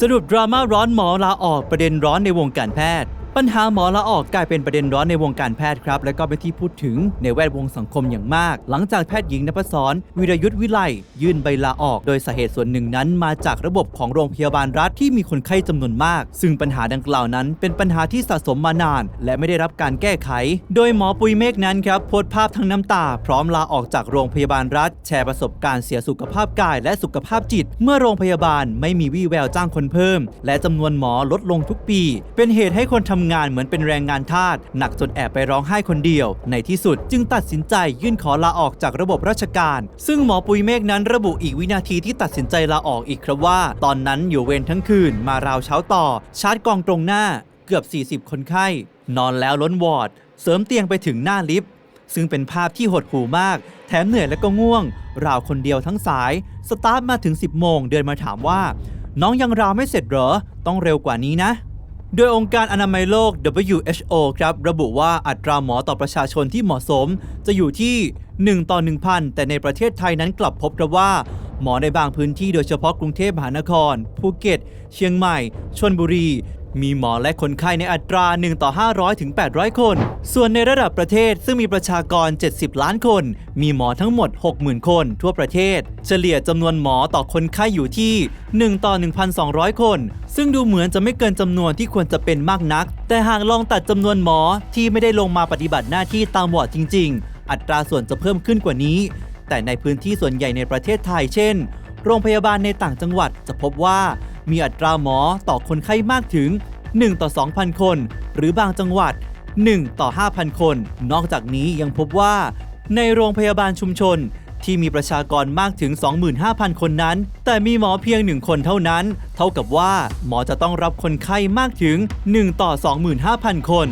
สรุปดราม่าร้อนหมอลาออกประเด็นร้อนในวงการแพทย์ ปัญหาหมอลาออกกลายเป็นประเด็นร้อนในวงการแพทย์ครับ และก็เป็นที่พูดถึงในแวดวงสังคมอย่างมาก หลังจากแพทย์หญิงนภศรวิรยุทธวิไลยื่นใบลาออก โดยสาเหตุส่วนหนึ่งนั้นมาจากระบบของโรงพยาบาลรัฐที่มีคนไข้จำนวนมาก ซึ่งปัญหาดังกล่าวนั้น เป็นปัญหาที่สะสมมานาน และไม่ได้รับการแก้ไข โดยหมอปุยเมฆนั้นครับโพสภาพทั้งน้ำตา พร้อมลาออกจากโรงพยาบาลรัฐ แชร์ประสบการณ์เสียสุขภาพกาย และสุขภาพจิต เมื่อโรงพยาบาลไม่มีวี่แววจ้างคนเพิ่ม และจำนวนหมอลดลงทุกปี เป็นเหตุให้คนทำงานเหมือนเป็นแรงงานทาสหนักจนแอบไปร้องไห้คนเดียว ในที่สุดจึงตัดสินใจยื่นขอลาออกจากระบบราชการ ซึ่งหมอปุยเมฆนั้นระบุอีกวินาทีที่ตัดสินใจลาออกอีกครับว่า ตอนนั้นอยู่เวรทั้งคืนมาราวเช้าต่อ ชาร์จกองตรงหน้าเกือบ 40 คนไข้ นอนแล้วล้นวอร์ด เสริมเตียงไปถึงหน้าลิฟต์ซึ่งเป็นภาพที่หดหู่มาก แถมเหนื่อยและก็ง่วง ราวคนเดียวทั้งสาย สตาร์ทมาถึง 10 โมงเดินมาถามว่า น้องยังราวไม่เสร็จเหรอ ต้องเร็วกว่านี้นะ โดยองค์การอนามัยโลก WHO ครับระบุว่าอัตราหมอต่อประชาชนที่เหมาะสม จะอยู่ที่ 1 ต่อ 1,000 แต่ในประเทศไทยนั้นกลับพบกับว่า หมอในบางพื้นที่โดยเฉพาะกรุงเทพมหานคร ภูเก็ต เชียงใหม่ชนบุรี มีหมอและคนไข้ในอัตรา 1 ต่อ 500 ถึง 800 คน ส่วนในระดับประเทศซึ่งมีประชากร 70 ล้านคน มีหมอทั้งหมด 60,000 คนทั่วประเทศ เฉลี่ยจำนวนหมอต่อคนไข้อยู่ที่ 1 ต่อ 1,200 คน ซึ่งดูเหมือนจะไม่เกินจำนวนที่ควรจะเป็นมากนัก แต่หากลองตัดจำนวนหมอที่ไม่ได้ลงมาปฏิบัติหน้าที่ตามวอร์ดจริง ๆ อัตราส่วนจะเพิ่มขึ้นกว่านี้ แต่ในพื้นที่ส่วนใหญ่ในประเทศไทยเช่น โรงพยาบาลในต่างจังหวัดจะพบว่ามีอัตราหมอต่อคนไข้มากถึง 1 ต่อ 2,000 คน หรือบางจังหวัด 1 ต่อ 5,000 คน นอกจากนี้ยังพบว่า ในโรงพยาบาลชุมชนที่มีประชากรมากถึง 25,000 คนนั้น แต่มีหมอเพียง 1 คนเท่านั้น เท่ากับว่าหมอจะต้องรับคนไข้มากถึง 1 ต่อ 25,000 คน